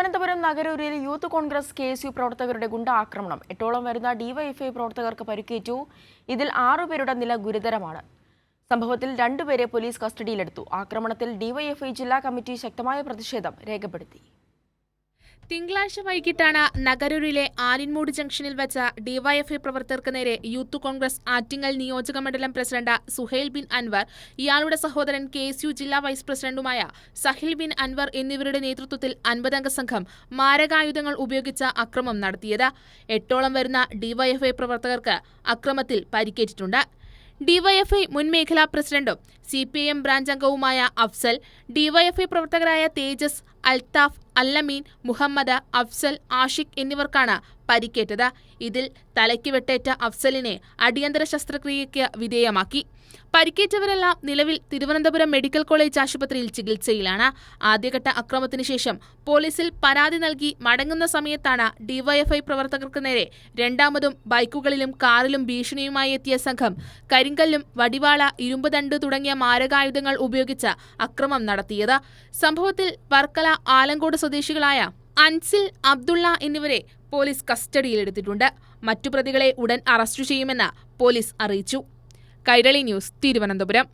Thiruvananthapuram നഗരൂരിൽ youth Congress K S U പ്രവർത്തകരുടെ ഗുണ്ടാക്രമണം. എട്ടോളം വരുന്ന ഡിവൈഎഫ്ഐ പ്രവർത്തകർക്ക് പരിക്കേറ്റു. ഇതിൽ ആറുപേരുടെ നില ഗുരുതരമാണ്. സംഭവത്തിൽ രണ്ടുപേരെ പോലീസ് കസ്റ്റഡിയിലെടുത്തു. ആക്രമണത്തിൽ ഡിവൈഎഫ്ഐ ജില്ലാ കമ്മിറ്റി ശക്തമായ പ്രതിഷേധം രേഖപ്പെടുത്തി. തിങ്കളാഴ്ച വൈകിട്ടാണ് നഗരൂരിലെ ആലിൻമൂട് ജംഗ്ഷനിൽ വെച്ച ഡിവൈഎഫ്ഐ പ്രവർത്തകർക്ക് നേരെ യൂത്ത് കോൺഗ്രസ് ആറ്റിങ്ങൽ നിയോജക മണ്ഡലം പ്രസിഡന്റ് സുഹൈൽ ബിൻ അൻവർ ഇയാളുടെ സഹോദരൻ കെ എസ് യു ജില്ലാ വൈസ് പ്രസിഡന്റുമായ സഹിൽ ബിൻ അൻവർ എന്നിവരുടെ നേതൃത്വത്തിൽ അൻപതംഗ സംഘം മാരകായുധങ്ങൾ ഉപയോഗിച്ച അക്രമം നടത്തിയത്. എട്ടോളം വരുന്ന ഡിവൈഎഫ്ഐ പ്രവർത്തകർക്ക് അക്രമത്തിൽ പരിക്കേറ്റിട്ടുണ്ട്. ഡിവൈഎഫ്ഐ മുൻ മേഖലാ പ്രസിഡന്റും C P I M branch അംഗവുമായ Afsal D Y F I പ്രവർത്തകരായ തേജസ് അൽത്താഫ് അല്ലമീൻ മുഹമ്മദ് അഫ്സൽ ആഷിഖ് എന്നിവർക്കാണ് പരിക്കേറ്റത്. ഇതിൽ തലയ്ക്ക് വെട്ടേറ്റ അഫ്സലിനെ അടിയന്തര ശസ്ത്രക്രിയയ്ക്ക് വിധേയമാക്കി. പരിക്കേറ്റവരെല്ലാം നിലവിൽ തിരുവനന്തപുരം മെഡിക്കൽ കോളേജ് ആശുപത്രിയിൽ ചികിത്സയിലാണ്. ആദ്യഘട്ട അക്രമത്തിന് ശേഷം പോലീസിൽ പരാതി നൽകി മടങ്ങുന്ന സമയത്താണ് ഡിവൈഎഫ്ഐ പ്രവർത്തകർക്ക് നേരെ രണ്ടാമതും ബൈക്കുകളിലും കാറിലും ഭീഷണിയുമായി എത്തിയ സംഘം കരിങ്കല്ലും വടിവാള ഇരുമ്പുദണ്ട് തുടങ്ങിയ മാരകായുധങ്ങൾ ഉപയോഗിച്ച് അക്രമം നടത്തിയത്. സംഭവത്തിൽ വർക്കല ആലങ്കോട് സ്വദേശികളായ അൻസിൽ അബ്ദുള്ള എന്നിവരെ പോലീസ് കസ്റ്റഡിയിലെടുത്തിട്ടുണ്ട്. മറ്റു പ്രതികളെ ഉടൻ അറസ്റ്റ് ചെയ്യുമെന്ന് പോലീസ് അറിയിച്ചു. കൈരളി ന്യൂസ് തിരുവനന്തപുരം.